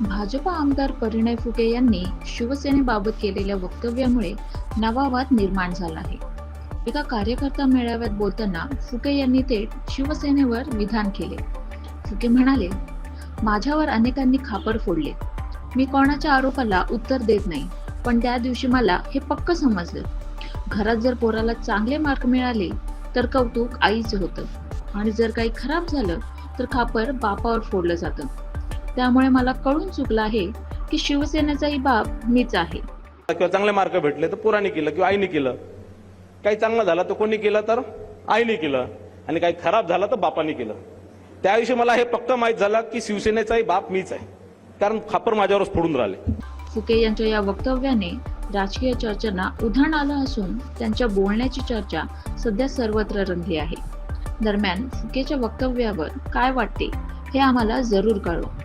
भाजपा आमदार परिणय फुके यांनी शिवसेनेबाबत केलेल्या वक्तव्यामुळे नवा वाद निर्माण झाला आहे. एका कार्यकर्ता मेळाव्यात बोलताना फुके यांनी थेट शिवसेनेवर विधान केले. फुके म्हणाले माझ्यावर अनेकांनी खापर फोडले. मी कोणाच्या आरोपाला उत्तर देत नाही पण त्या दिवशी मला हे पक्क समजलं. घरात जर पोराला चांगले मार्क मिळाले तर कौतुक आईचं होतं. आणि जर काही खराब झालं तर खापर बापावर फोडलं जातं. त्यामुळे मला कळून चुकलं आहे की शिवसेनेचाही बाप मीच आहे. किंवा चांगले मार्क भेटले तर पोराने केलं किंवा आईने केलं. काही चांगलं झालं तर कोणी केलं तर आईने केलं. आणि काही खराब झालं तर बापाने केलं. त्या दिवशी मला हे पक्क माहीत झालं की शिवसेनेचाही बाप मीच आहे. कारण खापर माझ्यावरच फोडून राहिले. फुके यांच्या या वक्तव्याने राजकीय चर्चांना उधाण आलं असून त्यांच्या बोलण्याची चर्चा सध्या सर्वत्र रंगली आहे. दरम्यान फुकेच्या वक्तव्यावर काय वाटते हे आम्हाला जरूर कळवा.